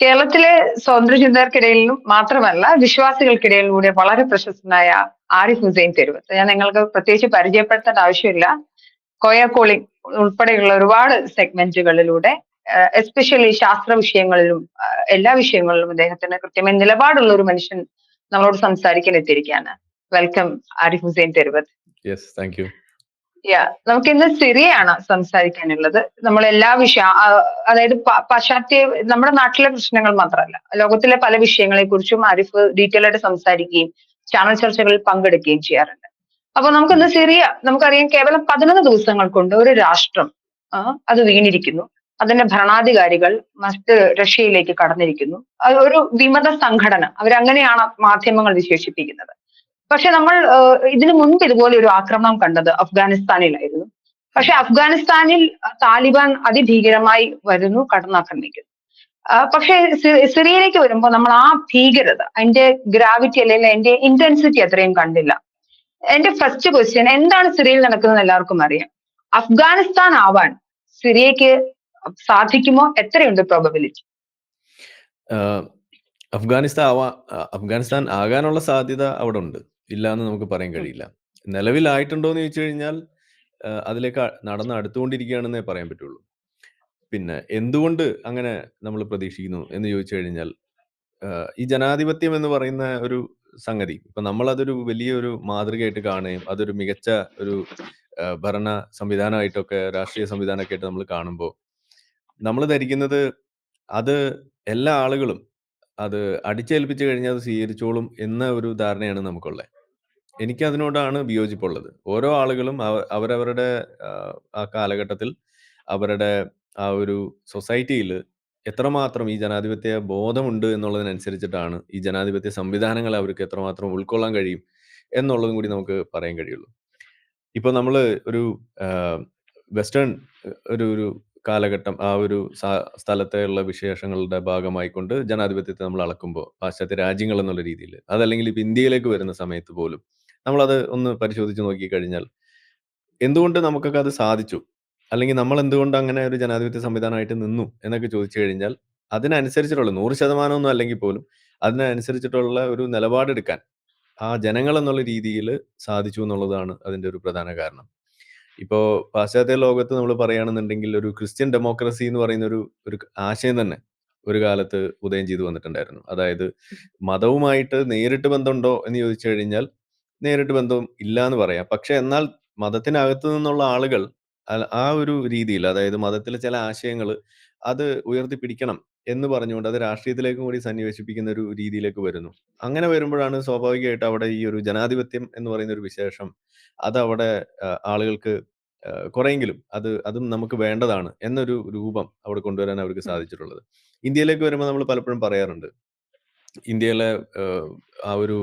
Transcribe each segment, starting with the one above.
കേരളത്തിലെ സ്വാതന്ത്ര്യചിന്തകർക്കിടയിലും മാത്രമല്ല വിശ്വാസികൾക്കിടയിലും കൂടെ വളരെ പ്രശസ്തനായ ആരിഫ് ഹുസൈൻ തെരുവത്ത് ഞാൻ നിങ്ങൾക്ക് പ്രത്യേകിച്ച് പരിചയപ്പെടുത്തേണ്ട ആവശ്യമില്ല. കോയ ഉൾപ്പെടെയുള്ള ഒരുപാട് സെഗ്മെന്റുകളിലൂടെ എസ്പെഷ്യലി ശാസ്ത്ര വിഷയങ്ങളിലും എല്ലാ വിഷയങ്ങളിലും അദ്ദേഹത്തിന് കൃത്യമായ നിലപാടുള്ള ഒരു മനുഷ്യൻ നമ്മളോട് സംസാരിക്കാൻ എത്തിയിരിക്കുകയാണ്. Welcome Arif Hussain Theruvath yes thank you നമുക്ക് ഇന്ന് സിറിയാണ് സംസാരിക്കാനുള്ളത്. നമ്മൾ എല്ലാ വിഷയ അതായത് പാശ്ചാത്യ നമ്മുടെ നാട്ടിലെ പ്രശ്നങ്ങൾ മാത്രമല്ല. ലോകത്തിലെ പല വിഷയങ്ങളെ കുറിച്ചും ആരിഫ് ഡീറ്റെയിൽ ആയിട്ട് സംസാരിക്കുകയും ചാനൽ ചർച്ചകളിൽ പങ്കെടുക്കുകയും ചെയ്യാറുണ്ട്. അപ്പൊ നമുക്കിന്ന് സിറിയ നമുക്കറിയാം കേവലം പതിനൊന്ന് ദിവസങ്ങൾ കൊണ്ട് ഒരു രാഷ്ട്രം അത് വീണിരിക്കുന്നു. അതിന്റെ ഭരണാധികാരികൾ മറ്റ് റഷ്യയിലേക്ക് കടന്നിരിക്കുന്നു. അത് ഒരു വിമത സംഘടന. അവരങ്ങനെയാണ് മാധ്യമങ്ങൾ വിശേഷിപ്പിക്കുന്നത്. പക്ഷെ നമ്മൾ ഇതിനു മുൻപ് ഇതുപോലെ ഒരു ആക്രമണം കണ്ടത് അഫ്ഗാനിസ്ഥാനിലായിരുന്നു. പക്ഷെ അഫ്ഗാനിസ്ഥാനിൽ താലിബാൻ അതിഭീകരമായി വരുന്നു കടന്നാക്രമിക്കുന്നു. പക്ഷെ സിറിയയിലേക്ക് വരുമ്പോൾ നമ്മൾ ആ ഭീകരത അതിന്റെ ഗ്രാവിറ്റി അല്ലെങ്കിൽ അതിന്റെ ഇന്റൻസിറ്റി അത്രയും കണ്ടില്ല. എന്റെ ഫസ്റ്റ് ക്വസ്റ്റ്യൻ എന്താണ് സിറിയയിൽ നടക്കുന്നത് എല്ലാവർക്കും അറിയാം. അഫ്ഗാനിസ്ഥാൻ ആവാൻ സിറിയക്ക് സാധിക്കുമോ? എത്രയുണ്ട് പ്രോബബിലിറ്റി അഫ്ഗാനിസ്ഥാൻ ആവാ അഫ്ഗാനിസ്ഥാൻ ആകാനുള്ള സാധ്യത അവിടെ ഉണ്ട് ഇല്ല എന്ന് നമുക്ക് പറയാൻ കഴിയില്ല. നിലവിലായിട്ടുണ്ടോ എന്ന് ചോദിച്ചു കഴിഞ്ഞാൽ ആഹ് അതിലേക്ക് നടന്ന് അടുത്തുകൊണ്ടിരിക്കുകയാണെന്നേ പറയാൻ പറ്റുള്ളൂ. പിന്നെ എന്തുകൊണ്ട് അങ്ങനെ നമ്മൾ പ്രതീക്ഷിക്കുന്നു എന്ന് ചോദിച്ചു കഴിഞ്ഞാൽ ആഹ് ഈ ജനാധിപത്യം എന്ന് പറയുന്ന ഒരു സംഗതി ഇപ്പൊ നമ്മൾ അതൊരു വലിയൊരു മാതൃകയായിട്ട് കാണുകയും അതൊരു മികച്ച ഒരു ആഹ് ഭരണ സംവിധാനമായിട്ടൊക്കെ രാഷ്ട്രീയ സംവിധാനമൊക്കെ ആയിട്ട് നമ്മൾ കാണുമ്പോൾ നമ്മൾ ധരിക്കുന്നത് അത് എല്ലാ ആളുകളും അത് അടിച്ചേൽപ്പിച്ചു കഴിഞ്ഞാൽ അത് സ്വീകരിച്ചോളും എന്ന ഒരു ധാരണയാണ് നമുക്കുള്ളത്. എനിക്ക് അതിനോടാണ് വിയോജിപ്പുള്ളത്. ഓരോ ആളുകളും അവ- അവരവരുടെ ആ കാലഘട്ടത്തിൽ അവരുടെ ആ ഒരു സൊസൈറ്റിയിൽ എത്രമാത്രം ഈ ജനാധിപത്യ ബോധമുണ്ട് എന്നുള്ളതിനനുസരിച്ചിട്ടാണ് ഈ ജനാധിപത്യ സംവിധാനങ്ങൾ അവർക്ക് എത്രമാത്രം ഉൾക്കൊള്ളാൻ കഴിയും എന്നുള്ളതും കൂടി നമുക്ക് പറയാൻ കഴിയുള്ളൂ. ഇപ്പൊ നമ്മൾ ഒരു വെസ്റ്റേൺ ഒരു ഒരു കാലഘട്ടം ആ ഒരു സ- സ്ഥലത്തെ ഉള്ള വിശേഷങ്ങളുടെ ഭാഗമായിക്കൊണ്ട് ജനാധിപത്യത്തെ നമ്മൾ അളക്കുമ്പോൾ പാശ്ചാത്യ രാജ്യങ്ങൾ എന്നുള്ള രീതിയിൽ അതല്ലെങ്കിൽ ഇപ്പം ഇന്ത്യയിലേക്ക് വരുന്ന സമയത്ത് പോലും നമ്മളത് ഒന്ന് പരിശോധിച്ച് നോക്കിക്കഴിഞ്ഞാൽ എന്തുകൊണ്ട് നമുക്കൊക്കെ അത് സാധിച്ചു? അല്ലെങ്കിൽ നമ്മൾ എന്തുകൊണ്ട് അങ്ങനെ ഒരു ജനാധിപത്യ സംവിധാനമായിട്ട് നിന്നു എന്നൊക്കെ ചോദിച്ചു കഴിഞ്ഞാൽ അതിനനുസരിച്ചിട്ടുള്ള നൂറ് ശതമാനമൊന്നും അല്ലെങ്കിൽ പോലും അതിനനുസരിച്ചിട്ടുള്ള ഒരു നിലപാടെടുക്കാൻ ആ ജനങ്ങൾ എന്നുള്ള രീതിയിൽ സാധിച്ചു എന്നുള്ളതാണ് അതിന്റെ ഒരു പ്രധാന കാരണം. ഇപ്പോൾ പാശ്ചാത്യ ലോകത്ത് നമ്മൾ പറയുകയാണെന്നുണ്ടെങ്കിൽ ഒരു ക്രിസ്ത്യൻ ഡെമോക്രസി എന്ന് പറയുന്ന ഒരു ഒരു ആശയം തന്നെ ഒരു കാലത്ത് ഉദയം ചെയ്തു വന്നിട്ടുണ്ടായിരുന്നു. അതായത് മതവുമായിട്ട് നേരിട്ട് ബന്ധമുണ്ടോ എന്ന് ചോദിച്ചു കഴിഞ്ഞാൽ നേരിട്ട് ബന്ധം ഇല്ല എന്ന് പറയാം. പക്ഷെ എന്നാൽ മതത്തിനകത്ത് നിന്നുള്ള ആളുകൾ ആ ഒരു രീതിയിൽ അതായത് മതത്തിലെ ചില ആശയങ്ങൾ അത് ഉയർത്തിപ്പിടിക്കണം എന്ന് പറഞ്ഞുകൊണ്ട് അത് രാഷ്ട്രീയത്തിലേക്കും കൂടി സന്നിവേശിപ്പിക്കുന്ന ഒരു രീതിയിലേക്ക് വരുന്നു. അങ്ങനെ വരുമ്പോഴാണ് സ്വാഭാവികമായിട്ട് അവിടെ ഈ ഒരു ജനാധിപത്യം എന്ന് പറയുന്ന ഒരു വിശേഷം അത് അവിടെ ആളുകൾക്ക് ആ, കുറെയെങ്കിലും അത് അതും നമുക്ക് വേണ്ടതാണ് എന്നൊരു രൂപം അവിടെ കൊണ്ടുവരാൻ അവർക്ക് സാധിച്ചിട്ടുള്ളത്. ഇന്ത്യയിലേക്ക് വരുമ്പോൾ നമ്മൾ പലപ്പോഴും പറയാറുണ്ട് ഇന്ത്യയിലെ ഏഹ്, ആ ഒരു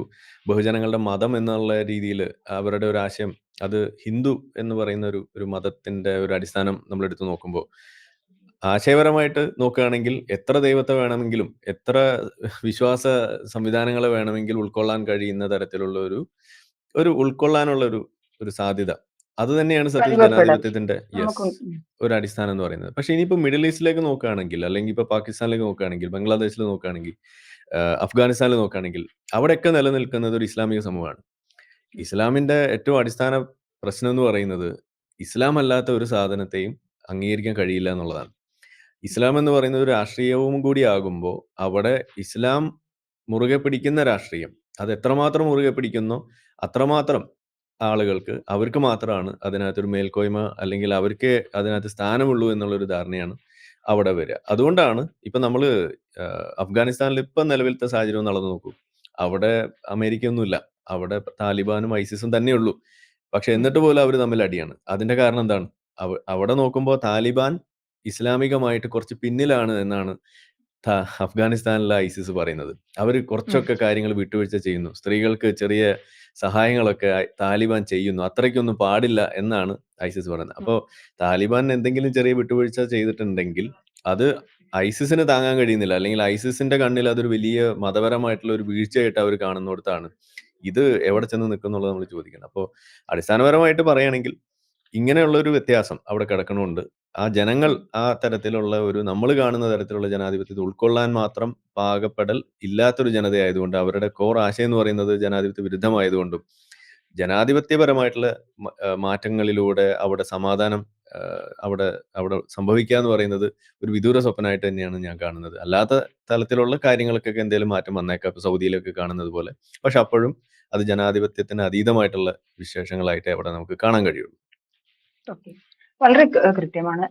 ബഹുജനങ്ങളുടെ മതം എന്നുള്ള രീതിയിൽ അവരുടെ ഒരു ആശയം അത് ഹിന്ദു എന്ന് പറയുന്ന ഒരു ഒരു മതത്തിന്റെ ഒരു അടിസ്ഥാനം നമ്മൾ എടുത്തു നോക്കുമ്പോൾ ആശയപരമായിട്ട് നോക്കുകയാണെങ്കിൽ എത്ര ദൈവത്തെ വേണമെങ്കിലും എത്ര വിശ്വാസ സംവിധാനങ്ങളെ വേണമെങ്കിൽ ഉൾക്കൊള്ളാൻ കഴിയുന്ന തരത്തിലുള്ള ഒരു ഒരു ഉൾക്കൊള്ളാനുള്ള ഒരു ഒരു സാധ്യത അത് തന്നെയാണ് സത്യത്തിൽ കഴിവപ്പെടൽ ജനാധിപത്യത്തിന്റെ യെസ് നമുക്ക് ഉം. ഒരു അടിസ്ഥാനം എന്ന് പറയുന്നത് പക്ഷെ ഇനിയിപ്പോ മിഡിൽ ഈസ്റ്റിലേക്ക് നോക്കുകയാണെങ്കിൽ അല്ലെങ്കിൽ ഇപ്പൊ പാകിസ്ഥാനിലേക്ക് നോക്കുകയാണെങ്കിൽ ബംഗ്ലാദേശിൽ നോക്കുകയാണെങ്കിൽ അഫ്ഗാനിസ്ഥാനിൽ നോക്കുകയാണെങ്കിൽ അവിടെയൊക്കെ നിലനിൽക്കുന്നത് ഒരു ഇസ്ലാമിക സമൂഹമാണ്. ഇസ്ലാമിന്റെ ഏറ്റവും അടിസ്ഥാന പ്രശ്നം എന്ന് പറയുന്നത് ഇസ്ലാം അല്ലാത്ത ഒരു സാധനത്തെയും അംഗീകരിക്കാൻ കഴിയില്ല എന്നുള്ളതാണ്. ഇസ്ലാം എന്ന് പറയുന്നത് ഒരു രാഷ്ട്രീയവും കൂടി ആകുമ്പോൾ അവിടെ ഇസ്ലാം മുറുകെ പിടിക്കുന്ന രാഷ്ട്രീയം അത് എത്രമാത്രം മുറുകെ പിടിക്കുന്നോ അത്രമാത്രം ആളുകൾക്ക് അവർക്ക് മാത്രമാണ് അതിനകത്തൊരു മേൽക്കോയ്മ അല്ലെങ്കിൽ അവർക്ക് അതിനകത്ത് സ്ഥാനമുള്ളൂ എന്നുള്ളൊരു ധാരണയാണ് അവിടെ വരിക അതുകൊണ്ടാണ് ഇപ്പം നമ്മൾ അഫ്ഗാനിസ്ഥാനിൽ ഇപ്പം നിലവിലത്തെ സാഹചര്യം ഒന്ന് അളന്ന് നോക്കൂ. അവിടെ അമേരിക്ക ഒന്നുമില്ല അവിടെ താലിബാനും ഐസിസും തന്നെയുള്ളൂ പക്ഷെ. എന്നിട്ട് പോലും അവർ തമ്മിൽ അടിയാണ്. അതിന്റെ കാരണം എന്താണ്? അവ- അവിടെ നോക്കുമ്പോൾ താലിബാൻ ഇസ്ലാമികമായിട്ട് കുറച്ച് പിന്നിലാണ് എന്നാണ് ത- അഫ്ഗാനിസ്ഥാനിലെ ഐസിസ് പറയുന്നത്. അവർ ഉം. കുറച്ചൊക്കെ കാര്യങ്ങൾ വിട്ടുവീഴ്ച ചെയ്യുന്നു. സ്ത്രീകൾക്ക് ചെറിയ സഹായങ്ങളൊക്കെ താലിബാൻ ചെയ്യുന്നു. അത്രയ്ക്കൊന്നും പാടില്ല എന്നാണ് ഐസിസ് പറയുന്നത്. ഉം. അപ്പോൾ താലിബാൻ എന്തെങ്കിലും ചെറിയ വിട്ടുവീഴ്ച ചെയ്തിട്ടുണ്ടെങ്കിൽ അത് ഐസിസിന് താങ്ങാൻ കഴിയുന്നില്ല. അല്ലെങ്കിൽ ഐസിസിന്റെ കണ്ണിൽ അതൊരു വലിയ മതപരമായിട്ടുള്ള ഒരു വീഴ്ചയായിട്ട് അവർ കാണുന്നിടത്താണ് ഇത് എവിടെ ചെന്ന് നിൽക്കുന്നുള്ളത് നമ്മൾ ചോദിക്കണം. അപ്പോൾ അടിസ്ഥാനപരമായിട്ട് പറയുകയാണെങ്കിൽ ഇങ്ങനെയുള്ള ഒരു വ്യത്യാസം അവിടെ കിടക്കണമുണ്ട്. ആ ജനങ്ങൾ ആ തരത്തിലുള്ള ഒരു നമ്മൾ കാണുന്ന തരത്തിലുള്ള ജനാധിപത്യത്തെ ഉൾക്കൊള്ളാൻ മാത്രം പാകപ്പെടൽ ഇല്ലാത്തൊരു ജനതയായതുകൊണ്ട് അവരുടെ കോർ ആശയം എന്ന് പറയുന്നത് ജനാധിപത്യ വിരുദ്ധമായതുകൊണ്ടും ജനാധിപത്യപരമായിട്ടുള്ള മാറ്റങ്ങളിലൂടെ അവിടെ സമാധാനം അവിടെ അവിടെ സംഭവിക്കുക എന്ന് പറയുന്നത് ഒരു വിദൂര സ്വപ്നമായിട്ട് തന്നെയാണ് ഞാൻ കാണുന്നത്. അല്ലാത്ത തലത്തിലുള്ള കാര്യങ്ങൾക്കൊക്കെ എന്തെങ്കിലും മാറ്റം വന്നേക്കാം. ഇപ്പൊ സൗദിയിലൊക്കെ കാണുന്നത് പോലെ. പക്ഷെ അപ്പോഴും അത് ജനാധിപത്യത്തിന് അതീതമായിട്ടുള്ള വിശേഷങ്ങളായിട്ട് അവിടെ നമുക്ക് കാണാൻ കഴിയുള്ളൂ. വളരെ കൃത്യമാണ്.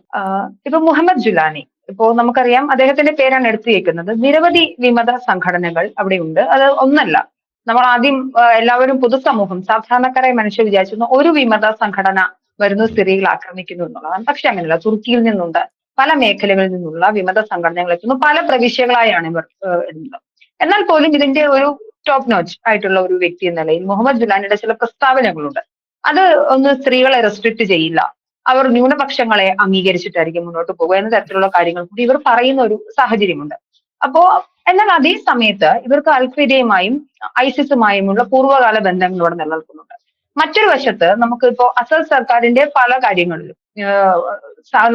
ഇപ്പൊ മുഹമ്മദ് ജുലാനി ഇപ്പോ നമുക്കറിയാം അദ്ദേഹത്തിന്റെ പേരാണ് എടുത്തു കേൾക്കുന്നത്. നിരവധി വിമത സംഘടനകൾ അവിടെ ഉണ്ട് അത് ഒന്നല്ല. നമ്മൾ ആദ്യം എല്ലാവരും പൊതുസമൂഹം സാധാരണക്കാരായ മനുഷ്യർ വിചാരിച്ചിരുന്നു ഒരു വിമത സംഘടന വരുന്നു. സിറിയയിൽ ആക്രമിക്കുന്നു എന്നുള്ളതാണ്. പക്ഷെ അങ്ങനെയല്ല. തുർക്കിയിൽ നിന്നുണ്ട്. പല മേഖലകളിൽ നിന്നുള്ള വിമത സംഘടനകൾ എത്തുന്നു. പല പ്രവിശ്യകളായാണ് ഇവർ ഏഹ് എന്നാൽ പോലും ഇതിന്റെ ഒരു ടോപ്പ് നോച്ച് ആയിട്ടുള്ള ഒരു വ്യക്തി എന്ന നിലയിൽ മുഹമ്മദ് ജുലാനിയുടെ ചില പ്രസ്താവനകളുണ്ട്. അത് ഒന്ന് സ്ത്രീകളെ റെസ്ട്രിക്ട് ചെയ്യില്ല. അവർ ന്യൂനപക്ഷങ്ങളെ അംഗീകരിച്ചിട്ടായിരിക്കും മുന്നോട്ട് പോകുക എന്ന തരത്തിലുള്ള കാര്യങ്ങൾ കൂടി ഇവർ പറയുന്ന ഒരു സാഹചര്യമുണ്ട്. അപ്പോ എന്നാൽ അതേ സമയത്ത് ഇവർക്ക് അൽ ഖ്വയ്ദയുമായും ഐസിസുമായുമുള്ള പൂർവകാല ബന്ധങ്ങൾ ഇവിടെ നിലനിൽക്കുന്നുണ്ട്. മറ്റൊരു വശത്ത് നമുക്കിപ്പോ അസൽ സർക്കാരിന്റെ പല കാര്യങ്ങളിലും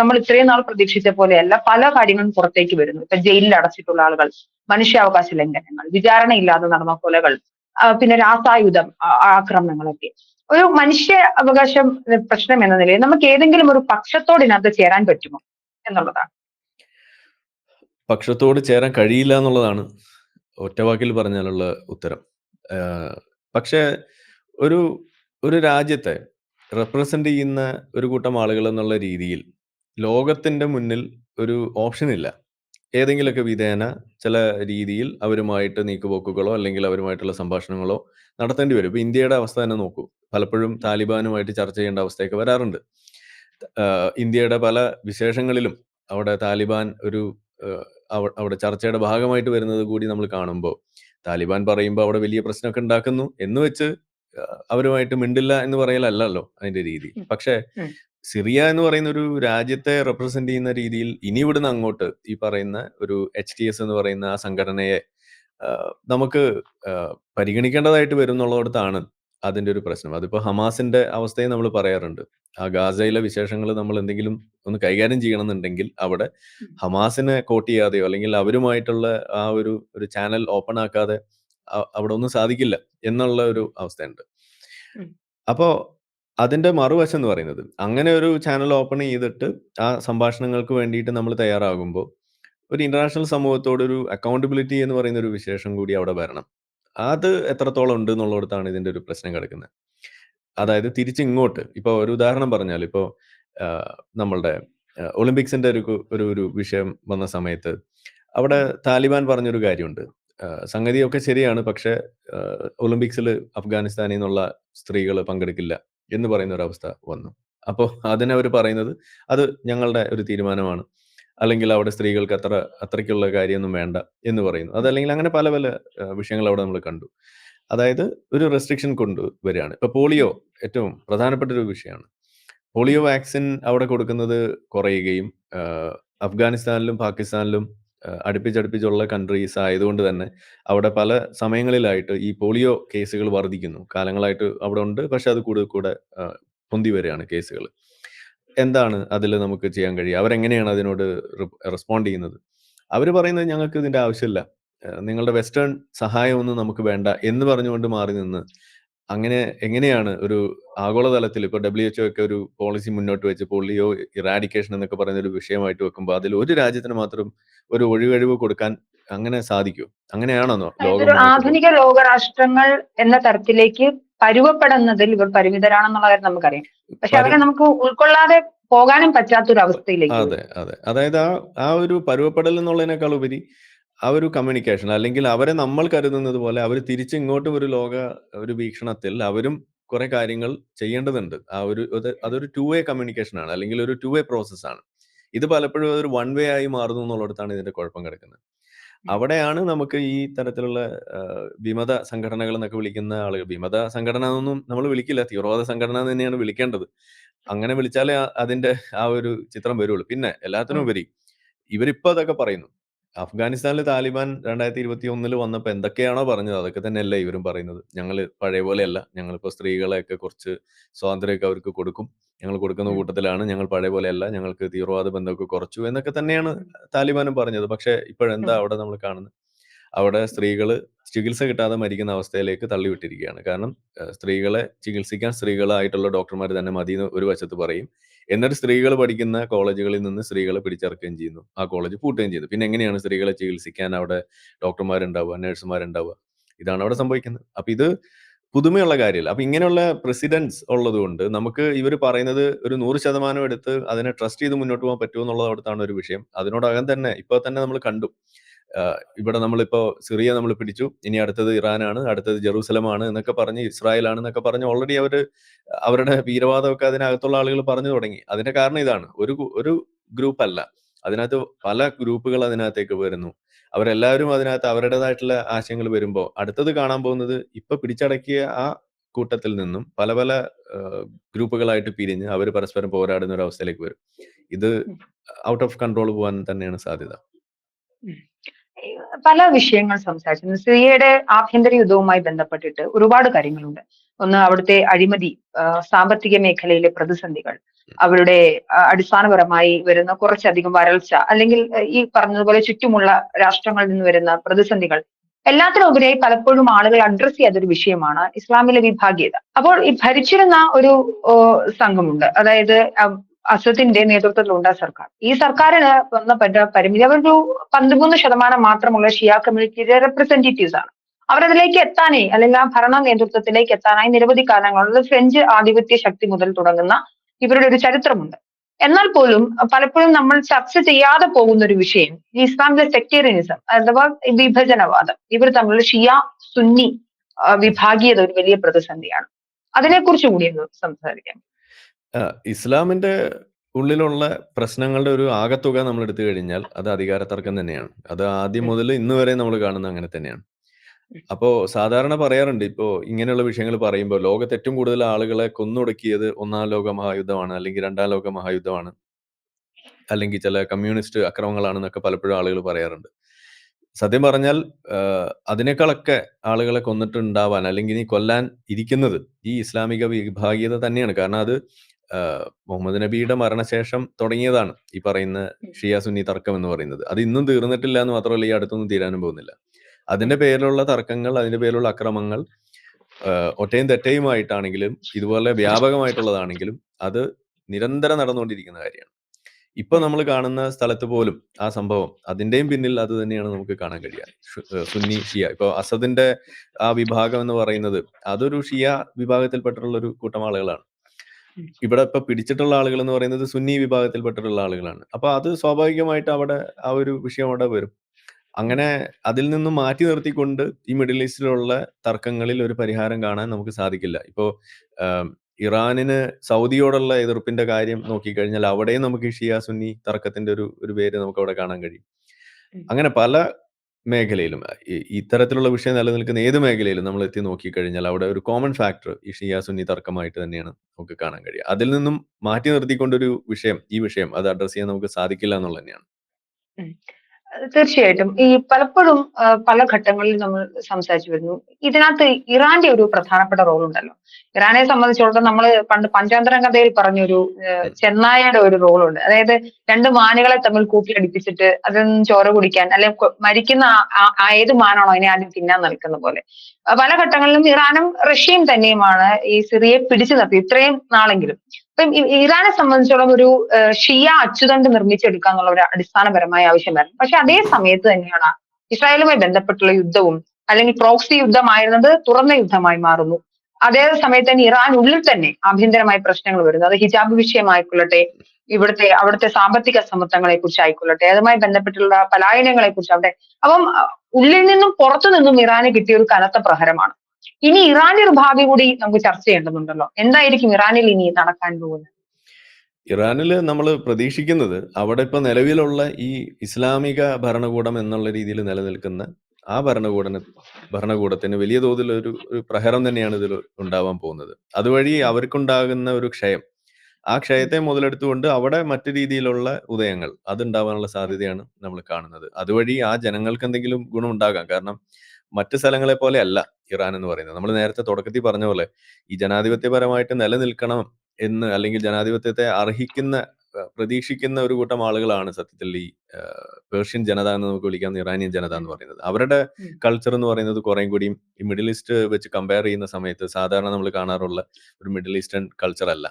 നമ്മൾ ഇത്രയും നാൾ പ്രതീക്ഷിച്ച പോലെയല്ല പല കാര്യങ്ങളും പുറത്തേക്ക് വരുന്നു. ഇപ്പൊ ജയിലിൽ അടച്ചിട്ടുള്ള ആളുകൾ, മനുഷ്യാവകാശ ലംഘനങ്ങൾ, വിചാരണയില്ലാതെ നടന്ന കൊലകൾ, പിന്നെ രാസായുധം ആക്രമണങ്ങളൊക്കെ. ഒരു മനുഷ്യ അവകാശ പ്രശ്നം എന്ന നിലയിൽ നമുക്ക് ഏതെങ്കിലും ഒരു പക്ഷത്തോട് ഇതിനകത്ത് ചേരാൻ പറ്റുമോ? എന്നുള്ളതാണ്. പക്ഷത്തോട് ചേരാൻ കഴിയില്ല എന്നുള്ളതാണ് ഒറ്റവാക്കിൽ പറഞ്ഞാലുള്ള ഉത്തരം. പക്ഷേ ഒരു ഒരു രാജ്യത്തെ റെപ്രസെന്റ് ചെയ്യുന്ന ഒരു കൂട്ടം ആളുകൾ എന്നുള്ള രീതിയിൽ ലോകത്തിന്റെ മുന്നിൽ ഒരു ഓപ്ഷൻ ഇല്ല. ഏതെങ്കിലുമൊക്കെ വിധേന ചില രീതിയിൽ അവരുമായിട്ട് നീക്കുപോക്കുകളോ അല്ലെങ്കിൽ അവരുമായിട്ടുള്ള സംഭാഷണങ്ങളോ നടത്തേണ്ടി വരും. ഇപ്പൊ ഇന്ത്യയുടെ അവസ്ഥ തന്നെ നോക്കൂ. പലപ്പോഴും താലിബാനുമായിട്ട് ചർച്ച ചെയ്യേണ്ട അവസ്ഥയൊക്കെ വരാറുണ്ട്. ഇന്ത്യയുടെ പല വിശേഷങ്ങളിലും അവിടെ താലിബാൻ ഒരു അവിടെ ചർച്ചയുടെ ഭാഗമായിട്ട് വരുന്നത് കൂടി നമ്മൾ കാണുമ്പോൾ താലിബാൻ പറയുമ്പോൾ അവിടെ വലിയ പ്രശ്നമൊക്കെ ഉണ്ടാക്കുന്നു എന്ന് വെച്ച് അവരുമായിട്ട് മിണ്ടില്ല എന്ന് പറയലല്ലോ അതിന്റെ രീതി. പക്ഷേ സിറിയ എന്ന് പറയുന്ന ഒരു രാജ്യത്തെ റെപ്രസെന്റ് ചെയ്യുന്ന രീതിയിൽ ഇനി ഇവിടുന്ന് അങ്ങോട്ട് ഈ പറയുന്ന ഒരു എച്ച് ടി എസ് എന്ന് പറയുന്ന ആ സംഘടനയെ നമുക്ക് പരിഗണിക്കേണ്ടതായിട്ട് വരും എന്നുള്ളിടത്താണ് അതിന്റെ ഒരു പ്രശ്നം. അതിപ്പോൾ ഹമാസിന്റെ അവസ്ഥയും നമ്മൾ പറയാറുണ്ട്. ആ ഗാസയിലെ വിശേഷങ്ങൾ നമ്മൾ എന്തെങ്കിലും ഒന്ന് കൈകാര്യം ചെയ്യണമെന്നുണ്ടെങ്കിൽ അവിടെ ഉം. ഹമാസിനെ കോട്ട് ചെയ്യാതെയോ അല്ലെങ്കിൽ അവരുമായിട്ടുള്ള ആ ഒരു ഒരു ചാനൽ ഓപ്പൺ ആക്കാതെ അ അവിടെ ഒന്നും സാധിക്കില്ല എന്നുള്ള ഒരു അവസ്ഥയുണ്ട്. അപ്പോൾ അപ്പോ അതിന്റെ മറുവശം എന്ന് പറയുന്നത് അങ്ങനെ ഒരു ചാനൽ ഓപ്പൺ ചെയ്തിട്ട് ആ സംഭാഷണങ്ങൾക്ക് വേണ്ടിയിട്ട് നമ്മൾ തയ്യാറാകുമ്പോൾ ഒരു ഇന്റർനാഷണൽ സമൂഹത്തോട് ഒരു അക്കൗണ്ടബിലിറ്റി എന്ന് പറയുന്ന ഒരു വിശേഷം കൂടി അവിടെ വരണം. അത് എത്രത്തോളം ഉണ്ട് എന്നുള്ളിടത്താണ് ഇതിന്റെ ഒരു പ്രശ്നം കിടക്കുന്നത്. അതായത് തിരിച്ചിങ്ങോട്ട് ഇപ്പൊ ഒരു ഉദാഹരണം പറഞ്ഞാൽ ഇപ്പോ ആഹ് നമ്മളുടെ ഒളിമ്പിക്സിന്റെ ഒരു ഒരു ഒരു വിഷയം വന്ന സമയത്ത് അവിടെ. താലിബാൻ പറഞ്ഞൊരു കാര്യമുണ്ട്. സംഗതിയൊക്കെ ശരിയാണ്. പക്ഷേ ഒളിമ്പിക്സിൽ അഫ്ഗാനിസ്ഥാനിൽ നിന്നുള്ള സ്ത്രീകൾ പങ്കെടുക്കില്ല എന്ന് പറയുന്ന ഒരു അവസ്ഥ വന്നു. അപ്പോൾ അതിനവർ പറയുന്നത് അത് ഞങ്ങളുടെ ഒരു തീരുമാനമാണ്. അല്ലെങ്കിൽ അവിടെ സ്ത്രീകൾക്ക് അത്ര അത്രയ്ക്കുള്ള കാര്യമൊന്നും വേണ്ട എന്ന് പറയുന്നു. അതല്ലെങ്കിൽ അങ്ങനെ പല പല വിഷയങ്ങൾ അവിടെ നമ്മൾ കണ്ടു. അതായത് ഒരു റെസ്ട്രിക്ഷൻ കൊണ്ടുവരികയാണ്. ഇപ്പൊ പോളിയോ ഏറ്റവും പ്രധാനപ്പെട്ട ഒരു വിഷയമാണ്. പോളിയോ വാക്സിൻ അവിടെ കൊടുക്കുന്നത് കുറയുകയും അഫ്ഗാനിസ്ഥാനിലും പാകിസ്ഥാനിലും അടുപ്പിച്ചടുപ്പിച്ചുള്ള കൺട്രീസ് ആയതുകൊണ്ട് തന്നെ അവിടെ പല സമയങ്ങളിലായിട്ട് ഈ പോളിയോ കേസുകൾ വർദ്ധിക്കുന്നു. കാലങ്ങളായിട്ട് അവിടെ ഉണ്ട്. പക്ഷെ അത് കൂടുതൽ കൂടെ പൊന്തി വരികയാണ് കേസുകൾ. എന്താണ് അതിൽ നമുക്ക് ചെയ്യാൻ കഴിയുക? അവരെങ്ങനെയാണ് അതിനോട് റിപ് റെസ്പോണ്ട് ചെയ്യുന്നത്? അവർ പറയുന്നത് ഞങ്ങൾക്ക് ഇതിന്റെ ആവശ്യമില്ല. ഏഹ് നിങ്ങളുടെ വെസ്റ്റേൺ സഹായമൊന്നും നമുക്ക് വേണ്ട എന്ന് പറഞ്ഞുകൊണ്ട് മാറി നിന്ന് അങ്ങനെ എങ്ങനെയാണ് ഒരു ആഗോളതലത്തിൽ ഇപ്പൊ ഡബ്ല്യുഎച്ച്ഒ ഒക്കെ ഒരു പോളിസി മുന്നോട്ട് വെച്ച് പോളിയോ ഇറാഡിക്കേഷൻ എന്നൊക്കെ പറയുന്ന ഒരു വിഷയമായിട്ട് വെക്കുമ്പോൾ അതിൽ ഒരു രാജ്യത്തിന് മാത്രം ഒരു ഒഴികഴിവ് കൊടുക്കാൻ അങ്ങനെ സാധിക്കുമോ? അങ്ങനെയാണോ നോ ലോകം ഒരു മുന്നോട്ട് പോകുന്നത്? ആധുനിക ലോകരാഷ്ട്രങ്ങൾ എന്ന തരത്തിലേക്ക് പരുവപ്പെടുന്നതിൽ ഇവർ പരിമിതരാണെന്നുള്ള കാര്യം നമുക്കറിയാം. പക്ഷെ അവരെ നമുക്ക് ഉൾക്കൊള്ളാതെ പോകാനും പറ്റാത്തൊരവസ്ഥയിലേക്ക് അതെ, അതെ. അതായത് ആ ആ ഒരു പരുവപ്പെടൽ എന്നുള്ളതിനേക്കാൾ ഉപരി ആ ഒരു കമ്മ്യൂണിക്കേഷൻ അല്ലെങ്കിൽ അവരെ നമ്മൾ കരുതുന്നത് പോലെ അവർ തിരിച്ച് ഇങ്ങോട്ടും ഒരു ലോക ഒരു വീക്ഷണത്തിൽ അവരും കുറെ കാര്യങ്ങൾ ചെയ്യേണ്ടതുണ്ട്. ആ ഒരു അതൊരു ടു വേ കമ്മ്യൂണിക്കേഷൻ ആണ്. അല്ലെങ്കിൽ ഒരു ടു വേ പ്രോസസ്സാണ് ഇത് പലപ്പോഴും ഒരു വൺ വേ ആയി മാറുന്നു എന്നുള്ളിടത്താണ് ഇതിന്റെ കുഴപ്പം കിടക്കുന്നത്. അവിടെയാണ് നമുക്ക് ഈ തരത്തിലുള്ള ആഹ് വിമത സംഘടനകൾ എന്നൊക്കെ വിളിക്കുന്ന ആളുകൾ വിമത സംഘടന എന്നൊന്നും നമ്മൾ വിളിക്കില്ല. തീവ്രവാദ സംഘടന എന്ന് തന്നെയാണ് വിളിക്കേണ്ടത്. അങ്ങനെ വിളിച്ചാലേ അതിന്റെ ആ ഒരു ചിത്രം വരുള്ളൂ. പിന്നെ എല്ലാത്തിനും ഉം. ഉപരി ഇവരിപ്പോ അതൊക്കെ പറയുന്നു. അഫ്ഗാനിസ്ഥാനിൽ താലിബാൻ രണ്ടായിരത്തി ഇരുപത്തി ഒന്നിൽ വന്നപ്പോൾ എന്തൊക്കെയാണോ പറഞ്ഞത് അതൊക്കെ തന്നെയല്ലേ ഇവരും പറയുന്നത്. ഞങ്ങൾ പഴയ പോലെയല്ല. ഞങ്ങളിപ്പോൾ സ്ത്രീകളെയൊക്കെ കുറച്ച് സ്വാതന്ത്ര്യമൊക്കെ അവർക്ക് കൊടുക്കും. ഞങ്ങൾ കൊടുക്കുന്ന കൂട്ടത്തിലാണ്. ഞങ്ങൾ പഴയ പോലെയല്ല. ഞങ്ങൾക്ക് തീവ്രവാദ ബന്ധമൊക്കെ കുറച്ചു എന്നൊക്കെ തന്നെയാണ് താലിബാനും പറഞ്ഞത്. പക്ഷേ ഇപ്പോഴെന്താ. അവിടെ നമ്മൾ കാണുന്നത്? അവിടെ സ്ത്രീകൾ ചികിത്സ കിട്ടാതെ മരിക്കുന്ന അവസ്ഥയിലേക്ക് തള്ളിവിട്ടിരിക്കുകയാണ്. കാരണം സ്ത്രീകളെ ചികിത്സിക്കാൻ സ്ത്രീകളായിട്ടുള്ള ഡോക്ടർമാർ തന്നെ മതി എന്ന് ഒരു വശത്ത് പറയും. എന്നിട്ട് സ്ത്രീകൾ പഠിക്കുന്ന കോളേജുകളിൽ നിന്ന് സ്ത്രീകളെ പിടിച്ചിറക്കുകയും ചെയ്യുന്നു. ആ കോളേജ് പൂട്ടുകയും ചെയ്യുന്നു. പിന്നെ എങ്ങനെയാണ് സ്ത്രീകളെ ചികിത്സിക്കാൻ അവിടെ ഡോക്ടർമാരുണ്ടാവുക, നഴ്സുമാരുണ്ടാവുക? ഇതാണ് അവിടെ സംഭവിക്കുന്നത്. അപ്പൊ ഇത് പുതുമയുള്ള കാര്യമല്ല. അപ്പൊ ഇങ്ങനെയുള്ള പ്രസിഡന്റ്സ് ഉള്ളതുകൊണ്ട് നമുക്ക് ഇവർ പറയുന്നത് ഒരു 100% എടുത്ത് അതിനെ ട്രസ്റ്റ് ചെയ്ത് മുന്നോട്ട് പോകാൻ പറ്റുമോ എന്നുള്ളത് ഒരു വിഷയം. അതിനോടകം തന്നെ ഇപ്പോൾ തന്നെ നമ്മൾ കണ്ടു. ഇവിടെ നമ്മളിപ്പോ സിറിയ നമ്മൾ പിടിച്ചു. ഇനി അടുത്തത് ഇറാനാണ്, അടുത്തത് ജെറൂസലമാണ് എന്നൊക്കെ പറഞ്ഞ് ഇസ്രായേലാണ് എന്നൊക്കെ പറഞ്ഞ് ഓൾറെഡി അവർ അവരുടെ വീരവാദമൊക്കെ അതിനകത്തുള്ള ആളുകൾ പറഞ്ഞു തുടങ്ങി. അതിന്റെ കാരണം ഇതാണ്. ഒരു ഒരു ഗ്രൂപ്പ് അല്ല. അതിനകത്ത് പല ഗ്രൂപ്പുകൾ അതിനകത്തേക്ക് വരുന്നു. അവരെല്ലാവരും അതിനകത്ത് അവരുടേതായിട്ടുള്ള ആശയങ്ങൾ വരുമ്പോൾ അടുത്തത് കാണാൻ പോകുന്നത് ഇപ്പൊ പിടിച്ചടക്കിയ ആ കൂട്ടത്തിൽ നിന്നും പല പല ഗ്രൂപ്പുകളായിട്ട് പിരിഞ്ഞ് അവർ പരസ്പരം പോരാടുന്ന ഒരു അവസ്ഥയിലേക്ക് വരും. ഇത് ഔട്ട് ഓഫ് കൺട്രോൾ പോകാൻ തന്നെയാണ് സാധ്യത. പല വിഷയങ്ങൾ സംസാരിച്ചു. സിറിയയുടെ ആഭ്യന്തര യുദ്ധവുമായി ബന്ധപ്പെട്ടിട്ട് ഒരുപാട് കാര്യങ്ങളുണ്ട്. ഒന്ന് അവിടുത്തെ അഴിമതി, സാമ്പത്തിക മേഖലയിലെ പ്രതിസന്ധികൾ, അവരുടെ അടിസ്ഥാനപരമായി വരുന്ന കുറച്ചധികം വരൾച്ച അല്ലെങ്കിൽ ഈ പറഞ്ഞതുപോലെ ചുറ്റുമുള്ള രാഷ്ട്രങ്ങളിൽ നിന്ന് വരുന്ന പ്രതിസന്ധികൾ എല്ലാത്തിനുപരിയായി പലപ്പോഴും ആളുകൾ അഡ്രസ് ചെയ്യാത്തൊരു വിഷയമാണ് ഇസ്ലാമിലെ വിഭാഗീയത. അപ്പോൾ ഈ ഭരിച്ചിരുന്ന ഒരു സംഘമുണ്ട്. അതായത് അഹ്, നേതൃത്വത്തിലുണ്ട് സർക്കാർ. ഈ സർക്കാരിന് വന്ന പരിമിതി അവരൊരു 13% മാത്രമുള്ള ഷിയ കമ്മ്യൂണിറ്റിയുടെ റെപ്രസെന്റേറ്റീവ്സ് ആണ്. അവരതിലേക്ക് എത്താനേ അല്ലെങ്കിൽ ആ ഭരണ നേതൃത്വത്തിലേക്ക് എത്താനായി നിരവധി കാരണങ്ങളുണ്ട്. ഫ്രഞ്ച് ആധിപത്യ ശക്തി മുതൽ തുടങ്ങുന്ന ഇവരുടെ ഒരു ചരിത്രമുണ്ട്. എന്നാൽ പോലും പലപ്പോഴും നമ്മൾ ചർച്ച ചെയ്യാതെ പോകുന്ന ഒരു വിഷയം ഈ ഇസ്ലാമിലെ സെക്ടേറിയനിസം അഥവാ വിഭജനവാദം. ഇവർ തമ്മിലുള്ള ഷിയ, സുന്നി വിഭാഗീയത ഒരു വലിയ പ്രതിസന്ധിയാണ്. അതിനെക്കുറിച്ച് കൂടി ഒന്ന് സംസാരിക്കാം. ഇസ്ലാമിന്റെ ഉള്ളിലുള്ള പ്രശ്നങ്ങളുടെ ഒരു ആകത്തുക നമ്മൾ എടുത്തു കഴിഞ്ഞാൽ അത് അധികാര തർക്കം തന്നെയാണ്. അത് ആദ്യം ഉം. മുതൽ ഇന്ന് വരെ നമ്മൾ കാണുന്ന അങ്ങനെ തന്നെയാണ്. ഉം. അപ്പോ സാധാരണ പറയാറുണ്ട് ഇപ്പോ ഇങ്ങനെയുള്ള വിഷയങ്ങൾ പറയുമ്പോൾ ലോകത്ത് ഏറ്റവും കൂടുതൽ ആളുകളെ കൊന്നൊടുക്കിയത് ഒന്നാം ലോക മഹായുദ്ധമാണ് അല്ലെങ്കിൽ രണ്ടാം ലോക മഹായുദ്ധമാണ്. അല്ലെങ്കിൽ ചില കമ്മ്യൂണിസ്റ്റ് അക്രമങ്ങളാണെന്നൊക്കെ പലപ്പോഴും ആളുകൾ പറയാറുണ്ട്. സത്യം പറഞ്ഞാൽ ആഹ്, അതിനേക്കാളൊക്കെ ആളുകളെ കൊന്നിട്ടുണ്ടാവാൻ അല്ലെങ്കിൽ ഇനി കൊല്ലാൻ ഇരിക്കുന്നത് ഈ ഇസ്ലാമിക വിഭാഗീയത തന്നെയാണ്. കാരണം അത് മുഹമ്മദ് നബിയുടെ മരണശേഷം തുടങ്ങിയതാണ് ഈ പറയുന്ന. ഷിയ സുന്നി തർക്കം എന്ന് പറയുന്നത്. അത് ഇന്നും തീർന്നിട്ടില്ല എന്ന് മാത്രമല്ല ഈ അടുത്തൊന്നും തീരാനും പോകുന്നില്ല. അതിന്റെ. പേരിലുള്ള തർക്കങ്ങൾ, അതിന്റെ പേരിലുള്ള അക്രമങ്ങൾ ഒറ്റയും തെറ്റയുമായിട്ടാണെങ്കിലും ഇതുപോലെ വ്യാപകമായിട്ടുള്ളതാണെങ്കിലും അത് നിരന്തരം നടന്നുകൊണ്ടിരിക്കുന്ന കാര്യമാണ്. ഇപ്പൊ നമ്മൾ കാണുന്ന സ്ഥലത്ത് പോലും ആ സംഭവം അതിന്റെയും പിന്നിൽ അത് തന്നെയാണ് നമുക്ക് കാണാൻ കഴിയുക. സുന്നി, ഷിയ. ഇപ്പൊ അസദിന്റെ ആ വിഭാഗം എന്ന് പറയുന്നത് അതൊരു ഷിയ വിഭാഗത്തിൽപ്പെട്ടിട്ടുള്ള ഒരു കൂട്ടം ആളുകളാണ്. ഇവിടെ ഇപ്പൊ പിടിച്ചിട്ടുള്ള ആളുകൾ എന്ന് പറയുന്നത് സുന്നി വിഭാഗത്തിൽപ്പെട്ടിട്ടുള്ള ആളുകളാണ്. അപ്പൊ അത് സ്വാഭാവികമായിട്ട് അവിടെ ആ ഒരു വിഷയം അവിടെ വരും. അങ്ങനെ അതിൽ നിന്നും മാറ്റി നിർത്തിക്കൊണ്ട് ഈ മിഡിൽ ഈസ്റ്റിലുള്ള തർക്കങ്ങളിൽ ഒരു പരിഹാരം കാണാൻ നമുക്ക് സാധിക്കില്ല. ഇപ്പോ ഇറാനിന് സൗദിയോടുള്ള എതിർപ്പിന്റെ കാര്യം നോക്കിക്കഴിഞ്ഞാൽ അവിടെയും നമുക്ക് ഷിയാ ഷിയ സുന്നി തർക്കത്തിന്റെ ഒരു ഒരു പേര് നമുക്ക് അവിടെ കാണാൻ കഴിയും. അങ്ങനെ പല മേഖലയിലും ഇത്തരത്തിലുള്ള വിഷയം നിലനിൽക്കുന്ന ഏത് മേഖലയിലും നമ്മൾ എത്തി നോക്കിക്കഴിഞ്ഞാൽ അവിടെ ഒരു കോമൺ ഫാക്ടർ ഈ ഷിയ സുന്നി തർക്കമായിട്ട് തന്നെയാണ് നമുക്ക് കാണാൻ കഴിയുക. അതിൽ നിന്നും മാറ്റി നിർത്തിക്കൊണ്ടൊരു വിഷയം ഈ വിഷയം അത് അഡ്രസ് ചെയ്യാൻ നമുക്ക് സാധിക്കില്ല എന്നുള്ളത് തന്നെയാണ്. ഉം. തീർച്ചയായിട്ടും. ഈ പലപ്പോഴും പല ഘട്ടങ്ങളിൽ നമ്മൾ സംസാരിച്ചു വരുന്നു. ഇതിനകത്ത് ഇറാന്റെ ഒരു പ്രധാനപ്പെട്ട റോൾ ഉണ്ടല്ലോ. ഇറാനെ സംബന്ധിച്ചിടത്തോളം നമ്മൾ പണ്ട് പഞ്ചാന്തര കഥയിൽ പറഞ്ഞൊരു ചെന്നായയുടെ ഒരു റോൾ ഉണ്ട് അതായത് രണ്ട് മാനുകളെ തമ്മിൽ കൂട്ടിയടിപ്പിച്ചിട്ട് അതിൽ നിന്ന് ചോര കുടിക്കാൻ അല്ലെങ്കിൽ മരിക്കുന്ന ഏത് മാനാണോ അതിനെ ആദ്യം തിന്നാൻ നിൽക്കുന്ന പോലെ. പല ഘട്ടങ്ങളിലും ഇറാനും റഷ്യയും തന്നെയുമാണ് ഈ സിറിയയെ പിടിച്ചു നിർത്തി ഇത്രയും നാളെങ്കിലും. അപ്പം ഇ ഇറാനെ സംബന്ധിച്ചിടത്തോളം ഒരു ഷിയ അച്ചുതണ്ട് നിർമ്മിച്ചെടുക്കുക എന്നുള്ള ഒരു അടിസ്ഥാനപരമായ ആവശ്യമായിരുന്നു. പക്ഷെ അതേ സമയത്ത് തന്നെയാണ് ഇസ്രായേലുമായി ബന്ധപ്പെട്ടുള്ള യുദ്ധവും അല്ലെങ്കിൽ പ്രോക്സി യുദ്ധമായിരുന്നത് തുറന്ന യുദ്ധമായി മാറുന്നു. അതേ സമയത്ത് തന്നെ ഇറാൻ ഉള്ളിൽ തന്നെ ആഭ്യന്തരമായ പ്രശ്നങ്ങൾ വരുന്നു. അത് ഹിജാബ് വിഷയമായിക്കൊള്ളട്ടെ, ഇവിടുത്തെ അവിടുത്തെ സാമ്പത്തിക അസമത്വങ്ങളെ കുറിച്ചായിക്കൊള്ളട്ടെ, അതുമായി ബന്ധപ്പെട്ടുള്ള പലായനങ്ങളെ കുറിച്ച് അവിടെ അപ്പം ഉള്ളിൽ നിന്നും പുറത്തു നിന്നും ഇറാന് കിട്ടിയ ഒരു കനത്ത പ്രഹരമാണ്. ഇനി ഇറാനിൽ ഭാവി കൂടി നമുക്ക് ചർച്ച ചെയ്യേണ്ടതുണ്ടല്ലോ. എന്തായിരിക്കും ഇറാനിൽ ഇനി നടക്കാൻ പോകുന്നത്? ഇറാനിൽ നമ്മൾ പ്രതീക്ഷിക്കുന്നത് അവിടെ ഇപ്പൊ നിലവിലുള്ള ഈ ഇസ്ലാമിക ഭരണകൂടം എന്നുള്ള രീതിയിൽ നിലനിൽക്കുന്ന ആ ഭരണകൂടന ഭരണകൂടത്തിന് വലിയ തോതിൽ ഒരു ഒരു പ്രഹരം തന്നെയാണ് ഇതിൽ ഉണ്ടാവാൻ പോകുന്നത്. അതുവഴി അവർക്കുണ്ടാകുന്ന ഒരു ക്ഷയം ആ ക്ഷയത്തെ മുതലെടുത്തുകൊണ്ട് അവിടെ മറ്റു രീതിയിലുള്ള ഉദയങ്ങൾ അത് ഉണ്ടാവാനുള്ള സാധ്യതയാണ് നമ്മൾ കാണുന്നത് അതുവഴി ആ ജനങ്ങൾക്ക് എന്തെങ്കിലും ഗുണമുണ്ടാകാം കാരണം മറ്റ് സ്ഥലങ്ങളെ പോലെ അല്ല ഇറാൻ എന്ന് പറയുന്നത്. നമ്മൾ നേരത്തെ തുടക്കത്തിൽ പറഞ്ഞ പോലെ ഈ ജനാധിപത്യപരമായിട്ട് നിലനിൽക്കണം എന്ന് അല്ലെങ്കിൽ ജനാധിപത്യത്തെ അർഹിക്കുന്ന പ്രതീക്ഷിക്കുന്ന ഒരു കൂട്ടം ആളുകളാണ് സത്യത്തിൽ ഈ പേർഷ്യൻ ജനത എന്ന് നമുക്ക് വിളിക്കാവുന്ന ഇറാനിയൻ ജനത എന്ന് പറയുന്നത്. അവരുടെ കൾച്ചർ എന്ന് പറയുന്നത് കുറേം കൂടിയും ഈ മിഡിൽ ഈസ്റ്റ് വെച്ച് കമ്പയർ ചെയ്യുന്ന സമയത്ത് സാധാരണ നമ്മൾ കാണാറുള്ള ഒരു മിഡിൽ ഈസ്റ്റേൺ കൾച്ചർ അല്ല.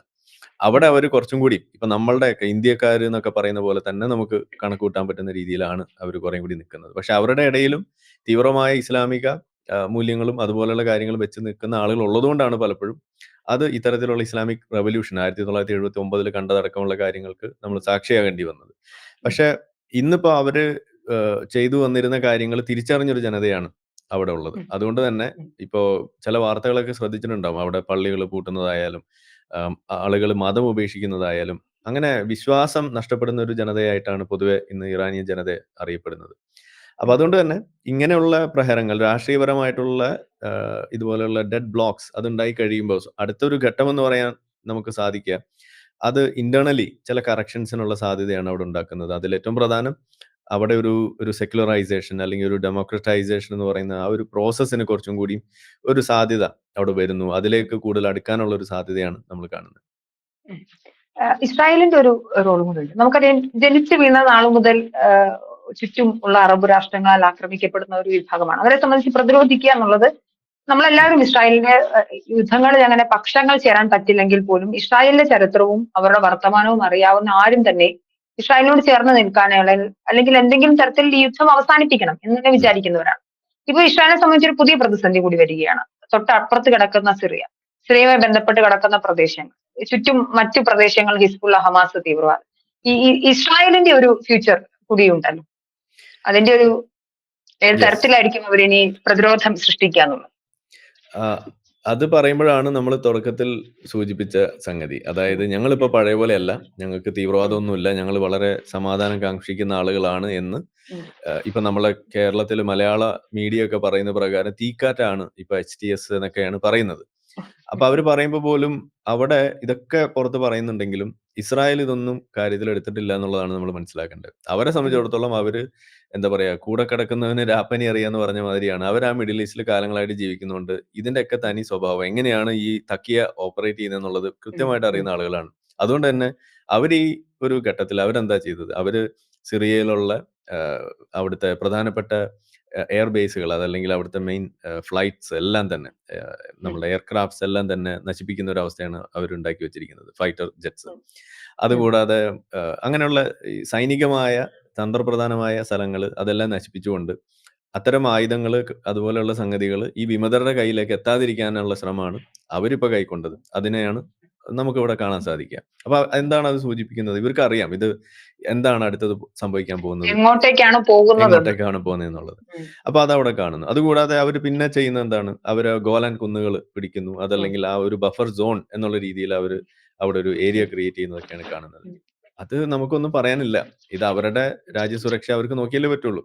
അവിടെ അവർ കുറച്ചും കൂടി ഇപ്പൊ നമ്മളുടെയൊക്കെ ഇന്ത്യക്കാർ എന്നൊക്കെ പറയുന്ന പോലെ തന്നെ നമുക്ക് കണക്ക് കൂട്ടാൻ പറ്റുന്ന രീതിയിലാണ് അവർ കുറേം കൂടി നിൽക്കുന്നത്. പക്ഷെ അവരുടെ ഇടയിലും തീവ്രമായ ഇസ്ലാമിക മൂല്യങ്ങളും അതുപോലെയുള്ള കാര്യങ്ങളും വെച്ച് നിൽക്കുന്ന ആളുകൾ ഉള്ളതുകൊണ്ടാണ് പലപ്പോഴും അത് ഇത്തരത്തിലുള്ള ഇസ്ലാമിക് റവല്യൂഷൻ ആയിരത്തി തൊള്ളായിരത്തി എഴുപത്തി ഒമ്പതിൽ കണ്ടതടക്കമുള്ള കാര്യങ്ങൾക്ക് നമ്മൾ സാക്ഷിയാകേണ്ടി വന്നത്. പക്ഷെ ഇന്നിപ്പോ അവർ ചെയ്തു വന്നിരുന്ന കാര്യങ്ങൾ തിരിച്ചറിഞ്ഞൊരു ജനതയാണ് അവിടെ ഉള്ളത്. അതുകൊണ്ട് തന്നെ ഇപ്പോൾ ഇപ്പോ ചില വാർത്തകളൊക്കെ ശ്രദ്ധിച്ചിട്ടുണ്ടാവും. അവിടെ പള്ളികൾ പൂട്ടുന്നതായാലും ആളുകൾ മതം ഉപേക്ഷിക്കുന്നതായാലും അങ്ങനെ വിശ്വാസം നഷ്ടപ്പെടുന്ന ഒരു ജനതയായിട്ടാണ് പൊതുവെ ഇന്ന് ഇറാനിയൻ ജനത അറിയപ്പെടുന്നത്. അപ്പൊ അതുകൊണ്ട് തന്നെ ഇങ്ങനെയുള്ള പ്രഹരങ്ങൾ രാഷ്ട്രീയപരമായിട്ടുള്ള ഇതുപോലെയുള്ള ഡെഡ് ബ്ലോക്സ് അതുണ്ടായി കഴിയുമ്പോൾ അടുത്തൊരു ഘട്ടം എന്ന് പറയാൻ നമുക്ക് സാധിക്കുക. അത് ഇന്റേണലി ചില കറക്ഷൻസിനുള്ള സാധ്യതയാണ് അവിടെ ഉണ്ടാക്കുന്നത്. അതിൽ ഏറ്റവും പ്രധാനം അവിടെ ഒരു ഒരു സെക്യുലറൈസേഷൻ അല്ലെങ്കിൽ ഒരു ഡെമോക്രറ്റൈസേഷൻ എന്ന് പറയുന്ന ആ ഒരു പ്രോസസ്സിന് കുറച്ചും കൂടി ഒരു സാധ്യത അവിടെ വരുന്നു. അതിലേക്ക് കൂടുതൽ അടുക്കാനുള്ള ഒരു സാധ്യതയാണ് നമ്മൾ കാണുന്നത്. ഇസ്രായേലിന്റെ ഒരു റോൾ കൂടെ ഉണ്ട്. നമുക്കറിയാം ജനിച്ചു വീണ നാൾ മുതൽ ചുറ്റും ഉള്ള അറബ് രാഷ്ട്രങ്ങളാൽ ആക്രമിക്കപ്പെടുന്ന ഒരു വിഭാഗമാണ്. അവരെ സംബന്ധിച്ച് പ്രതിരോധിക്കുക എന്നുള്ളത് നമ്മളെല്ലാവരും ഇസ്രായേലിന്റെ യുദ്ധങ്ങളിൽ അങ്ങനെ പക്ഷങ്ങൾ ചേരാൻ പറ്റില്ലെങ്കിൽ പോലും ഇസ്രായേലിന്റെ ചരിത്രവും അവരുടെ വർത്തമാനവും അറിയാവുന്ന ആരും തന്നെ ഇസ്രായേലിനോട് ചേർന്ന് നിൽക്കാനുള്ള അല്ലെങ്കിൽ എന്തെങ്കിലും തരത്തിൽ ഈ യുദ്ധം അവസാനിപ്പിക്കണം എന്ന് തന്നെ വിചാരിക്കുന്നവരാണ്. ഇപ്പൊ ഇസ്രായേലിനെ സംബന്ധിച്ച് ഒരു പുതിയ പ്രതിസന്ധി കൂടി വരികയാണ്. തൊട്ടപ്പുറത്ത് കിടക്കുന്ന സിറിയ. സിറിയയുമായി ബന്ധപ്പെട്ട് കിടക്കുന്ന പ്രദേശങ്ങൾ. ചുറ്റും മറ്റു പ്രദേശങ്ങൾ ഹിസ്ബുള്ള ഹമാസ് തീവ്രവാദം. ഈ ഇസ്രായേലിന്റെ ഒരു ഫ്യൂച്ചർ കൂടിയുണ്ടല്ലോ. അതിന്റെ ഒരു ഏത്. തരത്തിലായിരിക്കും അവരിനി പ്രതിരോധം സൃഷ്ടിക്കുക എന്നുള്ളത് അത് പറയുമ്പോഴാണ് നമ്മൾ തുടക്കത്തിൽ സൂചിപ്പിച്ച സംഗതി. അതായത് ഞങ്ങളിപ്പോൾ പഴയ പോലെയല്ല ഞങ്ങൾക്ക് തീവ്രവാദമൊന്നുമില്ല. ഞങ്ങൾ വളരെ സമാധാനം കാക്ഷിക്കുന്ന ആളുകളാണ് എന്ന്. ഇപ്പൊ നമ്മളെ കേരളത്തിൽ മലയാള മീഡിയ ഒക്കെ പറയുന്ന പ്രകാരം തീക്കാറ്റാണ് ഇപ്പൊ എച്ച് ടി എസ് എന്നൊക്കെയാണ് പറയുന്നത്. അപ്പൊ അവർ പറയുമ്പോൾ പോലും അവിടെ ഇതൊക്കെ പുറത്ത് പറയുന്നുണ്ടെങ്കിലും ഇസ്രായേൽ ഇതൊന്നും കാര്യത്തിൽ എടുത്തിട്ടില്ല എന്നുള്ളതാണ് നമ്മൾ മനസ്സിലാക്കേണ്ടത്. അവരെ സംബന്ധിച്ചിടത്തോളം അവർ എന്താ പറയാ കൂടെ കിടക്കുന്നവന് രാപ്പനി അറിയാന്ന് പറഞ്ഞ മാതിരിയാണ്. അവർ ആ മിഡിൽ ഈസ്റ്റിൽ കാലങ്ങളായിട്ട് ജീവിക്കുന്നുണ്ട് ഇതിന്റെ ഒക്കെ തനി സ്വഭാവം എങ്ങനെയാണ് ഈ തക്കിയ ഓപ്പറേറ്റ് ചെയ്യുന്നത് കൃത്യമായിട്ട് അറിയുന്ന ആളുകളാണ്. അതുകൊണ്ട് തന്നെ അവർ ഈ ഒരു ഘട്ടത്തിൽ അവരെന്താ ചെയ്തത്? അവർ സിറിയയിലുള്ള അവിടുത്തെ പ്രധാനപ്പെട്ട എയർ ബേസുകൾ അതല്ലെങ്കിൽ അവിടുത്തെ മെയിൻ ഫ്ലൈറ്റ്സ് എല്ലാം തന്നെ നമ്മുടെ എയർക്രാഫ്റ്റ്സ് എല്ലാം തന്നെ നശിപ്പിക്കുന്ന ഒരു അവസ്ഥയാണ് അവരുണ്ടാക്കി വെച്ചിരിക്കുന്നത് ഫൈറ്റർ ജെറ്റ്സ്. അതുകൂടാതെ അങ്ങനെയുള്ള സൈനികമായ തന്ത്രപ്രധാനമായ സ്ഥലങ്ങൾ അതെല്ലാം നശിപ്പിച്ചുകൊണ്ട് അത്തരം ആയുധങ്ങൾ അതുപോലെയുള്ള സംഗതികൾ ഈ വിമതരുടെ കയ്യിലേക്ക് എത്താതിരിക്കാനുള്ള ശ്രമമാണ് അവരിപ്പോൾ കൈക്കൊണ്ടത്. അതിനെയാണ് നമുക്ക് ഇവിടെ കാണാൻ സാധിക്കുക. അപ്പൊ എന്താണ് അത് സൂചിപ്പിക്കുന്നത്? ഇവർക്ക് അറിയാം ഇത് എന്താണ് അടുത്തത് സംഭവിക്കാൻ പോകുന്നത്. എങ്ങോട്ടേക്കാണ് പോകുന്നത്? എങ്ങോട്ടേക്കാണ് പോകുന്നത് എന്നുള്ളത്. അപ്പൊ അതവിടെ കാണുന്നു. അതുകൂടാതെ അവർ പിന്നെ ചെയ്യുന്ന എന്താണ്? അവർ ഗോലാൻ കുന്നുകൾ പിടിക്കുന്നു. അതല്ലെങ്കിൽ ആ ഒരു ബഫർ സോൺ എന്നുള്ള രീതിയിൽ അവർ അവിടെ ഒരു ഏരിയ ക്രിയേറ്റ് ചെയ്യുന്നതൊക്കെയാണ് കാണുന്നത്. അത് നമുക്കൊന്നും പറയാനില്ല. ഇത് അവരുടെ രാജ്യസുരക്ഷ അവർക്ക് നോക്കിയാലേ പറ്റുള്ളൂ.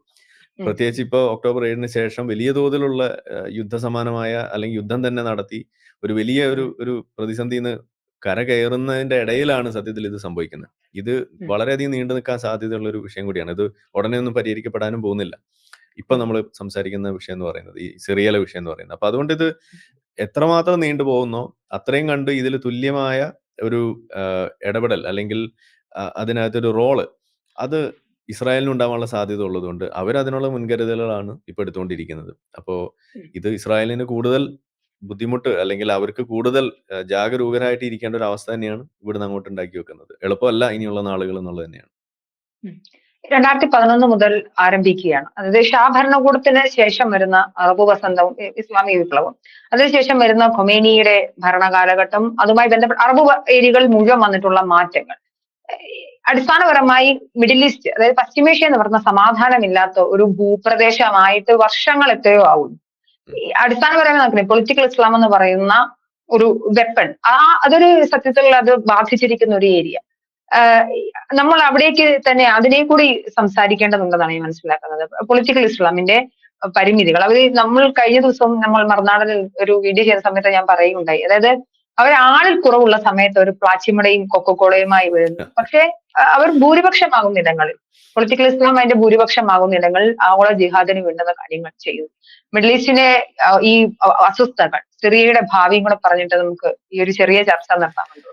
പ്രത്യേകിച്ച് ഇപ്പൊ ഒക്ടോബർ ഏഴിന് ശേഷം വലിയ തോതിലുള്ള യുദ്ധ യുദ്ധസമാനമായ അല്ലെങ്കിൽ യുദ്ധം തന്നെ നടത്തി ഒരു വലിയ ഒരു ഒരു പ്രതിസന്ധിന്ന് കര കയറുന്നതിന്റെ ഇടയിലാണ് സത്യത്തിൽ ഇത് സംഭവിക്കുന്നത്. ഇത്. വളരെയധികം നീണ്ടു നിൽക്കാൻ സാധ്യതയുള്ള ഒരു വിഷയം കൂടിയാണ്. ഇത് ഉടനെ ഒന്നും പരിഹരിക്കപ്പെടാനും പോകുന്നില്ല. ഇപ്പൊ നമ്മൾ സംസാരിക്കുന്ന വിഷയം എന്ന് പറയുന്നത് ഈ സിറിയലെ വിഷയം എന്ന് പറയുന്നത്. അപ്പൊ അതുകൊണ്ട് ഇത് എത്രമാത്രം നീണ്ടു പോകുന്നോ അത്രയും കണ്ട് ഇതിൽ തുല്യമായ ഒരു ഇടപെടൽ അല്ലെങ്കിൽ അതിനകത്തൊരു റോൾ അത് ഇസ്രായേലിന് ഉണ്ടാവാനുള്ള സാധ്യത ഉള്ളതുകൊണ്ട് അവർ അതിനുള്ള മുൻകരുതലുകളാണ് ഇപ്പൊ എടുത്തുകൊണ്ടിരിക്കുന്നത്. അപ്പോ ഇത് ഇസ്രായേലിന് കൂടുതൽ ബുദ്ധിമുട്ട് അല്ലെങ്കിൽ അവർക്ക് കൂടുതൽ ജാഗരൂകരായിട്ട് ഇരിക്കേണ്ട ഒരു അവസ്ഥ തന്നെയാണ് ഇവിടുന്ന് അങ്ങോട്ട് ഉണ്ടാക്കി വെക്കുന്നത്. എളുപ്പമല്ല ഇനിയുള്ള നാളുകൾ എന്നുള്ളത് തന്നെയാണ്. രണ്ടായിരത്തി പതിനൊന്ന് മുതൽ ആരംഭിക്കുകയാണ്. അതായത് ഷാ ഭരണകൂടത്തിന് ശേഷം വരുന്ന അറബ് വസന്തവും ഇസ്ലാമിക വിപ്ലവം. അതിനുശേഷം വരുന്ന ഖൊമേനിയുടെ ഭരണകാലഘട്ടം അതുമായി ബന്ധപ്പെട്ട അറബ് ഏരിയകൾ മുഴുവൻ വന്നിട്ടുള്ള മാറ്റങ്ങൾ. അടിസ്ഥാനപരമായി മിഡിൽ ഈസ്റ്റ് അതായത് പശ്ചിമേഷ്യ എന്ന് പറയുന്ന സമാധാനമില്ലാത്ത ഒരു ഭൂപ്രദേശമായിട്ട് വർഷങ്ങൾ എത്രയോ ആവുന്നു. അടിസ്ഥാനപരമായി നോക്കുന്നത് പൊളിറ്റിക്കൽ ഇസ്ലാം എന്ന് പറയുന്ന ഒരു വെപ്പൺ ആ അതൊരു സത്യത്തിൽ അത് ബാധിച്ചിരിക്കുന്ന ഒരു ഏരിയ നമ്മൾ അവിടേക്ക് തന്നെ അതിനെ കൂടി സംസാരിക്കേണ്ടതുണ്ടെന്നാണ് ഞാൻ മനസ്സിലാക്കുന്നത്. പൊളിറ്റിക്കൽ ഇസ്ലാമിന്റെ പരിമിതികൾ. അവർ നമ്മൾ കഴിഞ്ഞ ദിവസം നമ്മൾ മറുനാടനിൽ ഒരു വീഡിയോ ചെയ്ത സമയത്ത് ഞാൻ പറയുകയുണ്ടായി. അതായത് അവർ ആളിൽ കുറവുള്ള സമയത്ത് ഒരു പ്ലാച്ചിമടയും കൊക്കക്കോളയുമായി വരുന്നു. പക്ഷെ അവർ ഭൂരിപക്ഷമാകുന്ന ഇടങ്ങളിൽ പൊളിറ്റിക്കൽ ഇസ്ലാം അതിന്റെ ഭൂരിപക്ഷമാകുന്ന ഇടങ്ങളിൽ ആഗോള ജിഹാദിന് വേണ്ടുന്ന കാര്യങ്ങൾ ചെയ്യുന്നു. മിഡിൽ ഈസ്റ്റിലെ ഈ അസ്വസ്ഥകൾ സിറിയയുടെ ഭാവിയും കൂടെ പറഞ്ഞിട്ട് നമുക്ക് ഈ ഒരു ചെറിയ ചർച്ച നടത്താമെന്ന്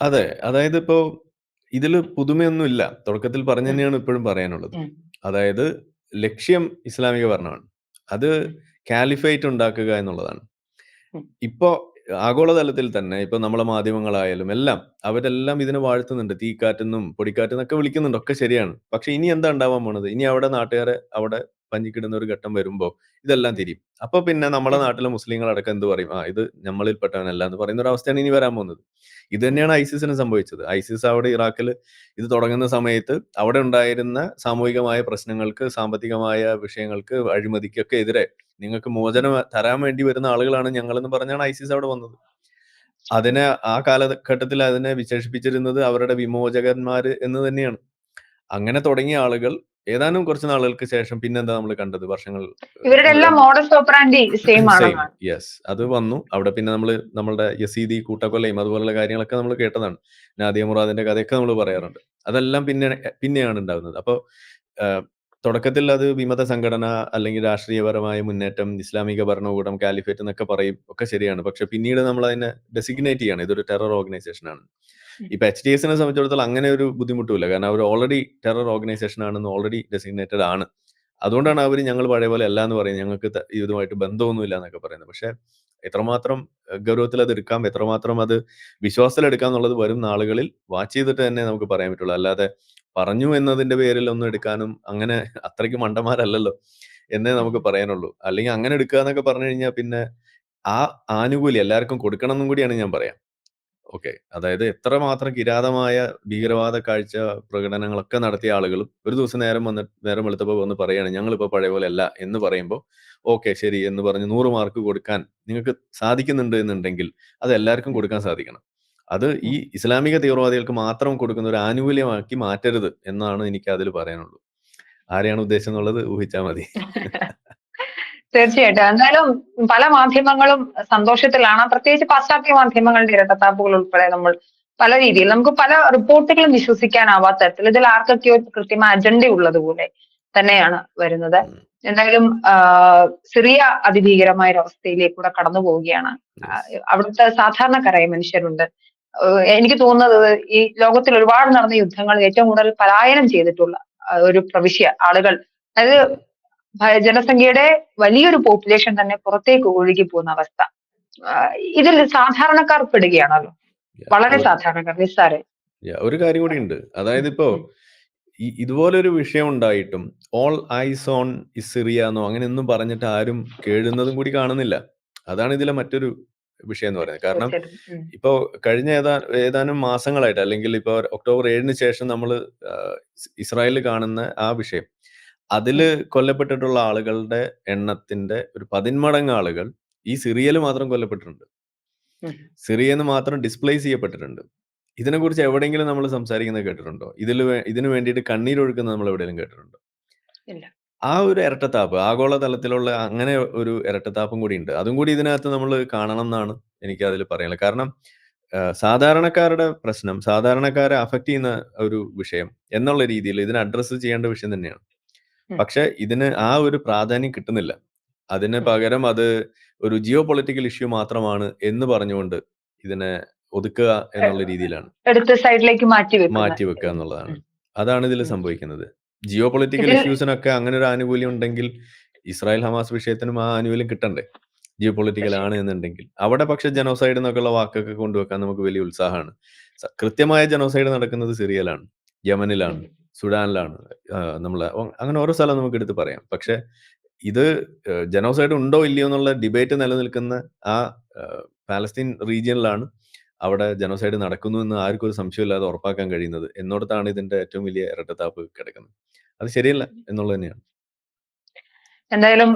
അതെ അതായത് ഇപ്പോ ഇതിൽ പുതുമയൊന്നുമില്ല. തുടക്കത്തിൽ പറഞ്ഞു തന്നെയാണ് ഇപ്പോഴും പറയാനുള്ളത്. അതായത് ലക്ഷ്യം ഇസ്ലാമിക ഭരണമാണ്. അത് കാലിഫൈറ്റ് ഉണ്ടാക്കുക എന്നുള്ളതാണ്. ഇപ്പോ ആഗോളതലത്തിൽ തന്നെ ഇപ്പൊ നമ്മളെ മാധ്യമങ്ങളായാലും എല്ലാം അവരെല്ലാം ഇതിനെ വാഴ്ത്തുന്നുണ്ട്. തീക്കാറ്റെന്നും പൊടിക്കാറ്റെന്നൊക്കെ വിളിക്കുന്നുണ്ട്. ഒക്കെ ശരിയാണ്. പക്ഷെ ഇനി എന്താ ഉണ്ടാവാൻ പോണത്? ഇനി അവിടെ നാട്ടുകാരെ അവിടെ പഞ്ഞിക്കിടുന്ന ഒരു ഘട്ടം വരുമ്പോൾ ഇതെല്ലാം തിരിയും. അപ്പൊ പിന്നെ നമ്മുടെ. നാട്ടിലെ മുസ്ലിങ്ങളടക്കം എന്ത് പറയും? ആ ഇത് നമ്മളിൽപ്പെട്ടവനല്ല എന്ന് പറയുന്ന ഒരു അവസ്ഥയാണ് ഇനി വരാൻ പോകുന്നത്. ഇത് തന്നെയാണ് ഐസിസിന് സംഭവിച്ചത്. ഐസിസ് അവിടെ ഇറാഖിൽ ഇത് തുടങ്ങുന്ന സമയത്ത് അവിടെ ഉണ്ടായിരുന്ന സാമൂഹികമായ പ്രശ്നങ്ങൾക്ക് സാമ്പത്തികമായ വിഷയങ്ങൾക്ക് അഴിമതിക്കൊക്കെ എതിരെ നിങ്ങൾക്ക് മോചനം തരാൻ വേണ്ടി വരുന്ന ആളുകളാണ് ഞങ്ങളെന്ന് പറഞ്ഞാണ് ഐസിസ് അവിടെ വന്നത്. അതിനെ ആ കാലഘട്ടത്തിൽ അതിനെ വിശേഷിപ്പിച്ചിരുന്നത് അവരുടെ വിമോചകന്മാര് എന്ന് തന്നെയാണ്. അങ്ങനെ തുടങ്ങിയ ആളുകൾ ഏതാനും കുറച്ച് നാളുകൾക്ക് ശേഷം പിന്നെന്താ നമ്മൾ കണ്ടത്? വർഷങ്ങൾ ഇവരുടെ എല്ലാം ഓപ്പറാൻഡി സെയിം ആണ് യെസ് അത് വന്നു. അവിടെ പിന്നെ നമ്മൾ നമ്മുടെ യസീദി കൂട്ടക്കൊലയും അതുപോലുള്ള കാര്യങ്ങളൊക്കെ നമ്മൾ കേട്ടതാണ്. നാദിയ മുറാദിന്റെ കഥയൊക്കെ നമ്മൾ പറയാറുണ്ട്. അതെല്ലാം പിന്നെ പിന്നെയാണ് ഉണ്ടാകുന്നത് അപ്പോൾ തുടക്കത്തിൽ അത് വിമത സംഘടന അല്ലെങ്കിൽ രാഷ്ട്രീയപരമായ മുന്നേറ്റം ഇസ്ലാമിക ഭരണകൂടം കാലിഫേറ്റ് എന്നൊക്കെ പറയും ഒക്കെ ശരിയാണ്. പക്ഷെ പിന്നീട് നമ്മൾ അതിനെ ഡെസിഗ്നേറ്റ് ചെയ്യാണ്. ഇതൊരു ടെറർ ഓർഗനൈസേഷൻ ആണ്. ഇപ്പൊ എച്ച് ഡി എസിനെ സംബന്ധിച്ചിടത്തോളം അങ്ങനെ ഒരു ബുദ്ധിമുട്ടില്ല കാരണം അവർ ഓൾറെഡി ടെറർ ഓർഗനൈസേഷൻ ആണെന്ന് ഓൾറെഡി ഡെസിഗ്നേറ്റഡ് ആണ്. അതുകൊണ്ടാണ് അവർ ഞങ്ങൾ പഴയ പോലെ അല്ല എന്ന് പറയുന്നത്. ഞങ്ങൾക്ക് ഇതുമായിട്ട് ബന്ധമൊന്നുമില്ല എന്നൊക്കെ പറയുന്നത്. പക്ഷെ എത്രമാത്രം ഗൗരവത്തിൽ അത് എടുക്കാം എത്രമാത്രം അത് വിശ്വാസത്തിലെടുക്കാം എന്നുള്ളത് വരും നാളുകളിൽ വാച്ച് ചെയ്തിട്ട് തന്നെ നമുക്ക് പറയാൻ പറ്റുള്ളൂ. അല്ലാതെ പറഞ്ഞു എന്നതിന്റെ പേരിൽ ഒന്നും എടുക്കാനും അങ്ങനെ അത്രയ്ക്ക് മണ്ടന്മാരല്ലല്ലോ എന്നേ നമുക്ക് പറയാനുള്ളൂ. അല്ലെങ്കിൽ അങ്ങനെ എടുക്കുക എന്നൊക്കെ പറഞ്ഞു കഴിഞ്ഞാൽ പിന്നെ ആ ആനുകൂല്യം എല്ലാവർക്കും കൊടുക്കണം എന്നും കൂടിയാണ് ഞാൻ പറയാം. ഓക്കെ. അതായത് എത്രമാത്രം കിരാതമായ ഭീകരവാദ കാഴ്ച പ്രകടനങ്ങളൊക്കെ നടത്തിയ ആളുകളും ഒരു ദിവസം നേരം വന്ന് നേരം വെളുത്തപ്പോൾ വന്ന് പറയുകയാണ് ഞങ്ങളിപ്പോൾ പഴയ പോലെ അല്ല എന്ന് പറയുമ്പോൾ ഓക്കെ ശരി എന്ന് പറഞ്ഞ് നൂറ് മാർക്ക് കൊടുക്കാൻ നിങ്ങൾക്ക് സാധിക്കുന്നുണ്ട് എന്നുണ്ടെങ്കിൽ അത് എല്ലാവർക്കും കൊടുക്കാൻ സാധിക്കണം. അത് ഈ ഇസ്ലാമിക തീവ്രവാദികൾക്ക് മാത്രം കൊടുക്കുന്ന ഒരു ആനുകൂല്യമാക്കി മാറ്റരുത് എന്നാണ് എനിക്ക് അതിൽ പറയാനുള്ളൂ. ആരെയാണ് ഉദ്ദേശം എന്നുള്ളത് ഊഹിച്ചാൽ മതി. തീർച്ചയായിട്ടും. എന്തായാലും പല മാധ്യമങ്ങളും സന്തോഷത്തിലാണ്. പ്രത്യേകിച്ച് പാശ്ചാത്യ മാധ്യമങ്ങളുടെ ഇരട്ടത്താപ്പുകൾ ഉൾപ്പെടെ നമ്മൾ പല രീതിയിൽ നമുക്ക് പല റിപ്പോർട്ടുകളും വിശ്വസിക്കാനാവാത്ത തരത്തിൽ ഇതിൽ ആർക്കൊക്കെയോ കൃത്യമായ അജണ്ട ഉള്ളതുപോലെ തന്നെയാണ് വരുന്നത്. എന്തായാലും സിറിയ അതിഭീകരമായ ഒരു അവസ്ഥയിലേക്കൂടെ കടന്നു പോവുകയാണ് അവിടുത്തെ സാധാരണക്കാരായ മനുഷ്യരുണ്ട്. എനിക്ക് തോന്നുന്നത് ഈ ലോകത്തിൽ ഒരുപാട് നടന്ന യുദ്ധങ്ങൾ ഏറ്റവും കൂടുതൽ പലായനം ചെയ്തിട്ടുള്ള ഒരു പ്രവിശ്യ ആളുകൾ. അതായത് ജനസംഖ്യയുടെ വലിയൊരു പോപ്പുലേഷൻ തന്നെ പുറത്തേക്ക് ഒഴുകി പോകുന്ന അവസ്ഥ. ഇതിൽ സാധാരണക്കാർ പെടുകയാണല്ലോ. വളരെ സാധാരണക്കാർ നിസ്സാരെ. ഒരു കാര്യം കൂടി ഉണ്ട്. അതായത് ഇപ്പോ ഇതുപോലൊരു വിഷയം ഉണ്ടായിട്ടും ഓൾ ഐസ് ഓൺ ഇസിറിയ എന്നോ അങ്ങനെയൊന്നും പറഞ്ഞിട്ട് ആരും കേഴുന്നതും കൂടി കാണുന്നില്ല. അതാണ് ഇതിലെ മറ്റൊരു വിഷയം എന്ന് പറയുന്നത്. കാരണം ഇപ്പോ കഴിഞ്ഞ ഏതാ ഏതാനും മാസങ്ങളായിട്ട് അല്ലെങ്കിൽ ഇപ്പോ ഒക്ടോബർ ഏഴിന് ശേഷം നമ്മൾ ഇസ്രായേലിൽ കാണുന്ന ആ വിഷയം. അതിൽ കൊല്ലപ്പെട്ടിട്ടുള്ള ആളുകളുടെ എണ്ണത്തിന്റെ ഒരു പതിന്മടങ്ങ് ആളുകൾ ഈ സിറിയയിൽ മാത്രം കൊല്ലപ്പെട്ടിട്ടുണ്ട്. ഉം. സിറിയന്ന് മാത്രം ഡിസ്പ്ലേസ് ചെയ്യപ്പെട്ടിട്ടുണ്ട്. ഇതിനെക്കുറിച്ച് എവിടെയെങ്കിലും നമ്മൾ സംസാരിക്കുന്നത് കേട്ടിട്ടുണ്ടോ? ഇതിൽ ഇതിന് വേണ്ടിയിട്ട് കണ്ണീരൊഴുക്കുന്നത് നമ്മൾ എവിടെയെങ്കിലും കേട്ടിട്ടുണ്ടോ? ഇല്ല. ആ ഒരു ഇരട്ടത്താപ്പ് ആഗോളതലത്തിലുള്ള അങ്ങനെ ഒരു ഇരട്ടത്താപ്പും കൂടി ഉണ്ട്. അതും കൂടി ഇതിനകത്ത് നമ്മൾ കാണണം എന്നാണ് എനിക്ക് അതിൽ പറയാനുള്ളത്. കാരണം സാധാരണക്കാരുടെ പ്രശ്നം സാധാരണക്കാരെ അഫക്റ്റ് ചെയ്യുന്ന ഒരു വിഷയം എന്നുള്ള രീതിയിൽ ഇതിനെ അഡ്രസ്സ് ചെയ്യേണ്ട വിഷയം തന്നെയാണ്. പക്ഷെ ഇതിന് ആ ഒരു പ്രാധാന്യം കിട്ടുന്നില്ല. അതിന് പകരം അത് ഒരു ജിയോ പൊളിറ്റിക്കൽ ഇഷ്യൂ മാത്രമാണ് എന്ന് പറഞ്ഞുകൊണ്ട് ഇതിനെ ഒതുക്കുക എന്നുള്ള രീതിയിലാണ്. എടുത്ത സൈഡിലേക്ക് മാറ്റി വെക്കുക എന്നുള്ളതാണ്. അതാണ് ഇതിൽ ഉം. സംഭവിക്കുന്നത്. ജിയോ പൊളിറ്റിക്കൽ ഇഷ്യൂസിനൊക്കെ അങ്ങനെ ഒരു ആനുകൂല്യം ഉണ്ടെങ്കിൽ ഇസ്രായേൽ ഹമാസ് വിഷയത്തിനും ആ ആനുകൂല്യം കിട്ടണ്ടേ? ജിയോ പൊളിറ്റിക്കൽ ആണ് എന്നുണ്ടെങ്കിൽ. അവിടെ പക്ഷെ ജനോസൈഡ് എന്നൊക്കെയുള്ള വാക്കൊക്കെ കൊണ്ടുവെക്കാൻ നമുക്ക് വലിയ ഉത്സാഹമാണ്. സ- കൃത്യമായ ജനോസൈഡ് നടക്കുന്നത് സിറിയയിലാണ് യമനിലാണ്. സുഡാനിലാണ്. നമ്മൾ അങ്ങനെ ഓരോ സ്ഥലം നമുക്ക് എടുത്ത് പറയാം. പക്ഷെ ഇത് ജനോസൈഡ് ഉണ്ടോ ഇല്ലയോ എന്നുള്ള ഡിബേറ്റ് നിലനിൽക്കുന്ന ആ പാലസ്തീൻ റീജിയനിലാണ് അവിടെ ജനോസൈഡ് നടക്കുന്നു എന്ന് ആർക്കും ഒരു സംശയമില്ലാതെ ഉറപ്പാക്കാൻ കഴിയുന്നത്. എന്നോടത്താണ് ഇതിന്റെ ഏറ്റവും വലിയ ഇരട്ടത്താപ്പ് കിടക്കുന്നത്. അത് ശരിയല്ല എന്നുള്ളത് തന്നെയാണ്. എന്തായാലും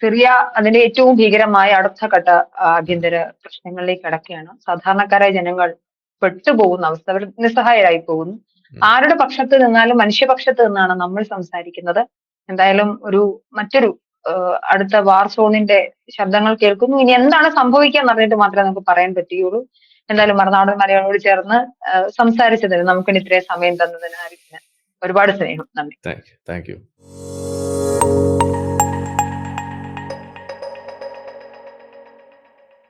സിറിയ അതിന്റെ ഏറ്റവും ഭീകരമായ അടുത്ത ഘട്ട ആഭ്യന്തര പ്രശ്നങ്ങളിലേക്ക് കടക്കുകയാണ്. സാധാരണക്കാരായ ജനങ്ങൾ പെട്ടുപോകുന്ന അവസ്ഥ അവർ നിസ്സഹായരായി പോകുന്നു. ആരുടെ പക്ഷത്ത് നിന്നാലും മനുഷ്യപക്ഷത്ത് നിന്നാണ് നമ്മൾ സംസാരിക്കുന്നത്. എന്തായാലും ഒരു മറ്റൊരു അടുത്ത വാർ സോണിന്റെ ശബ്ദങ്ങൾ കേൾക്കുന്നു. ഇനി എന്താണ് സംഭവിക്കുക എന്നറിഞ്ഞിട്ട് മാത്രമേ നമുക്ക് പറയാൻ പറ്റുകയുള്ളൂ. എന്തായാലും മറുനാടൻ മലയാളോട് ചേർന്ന് സംസാരിച്ചതിന് നമുക്കിനി ഇത്രയും സമയം തന്നതിന് ഒരുപാട് സ്നേഹം. നന്ദി. Thank you.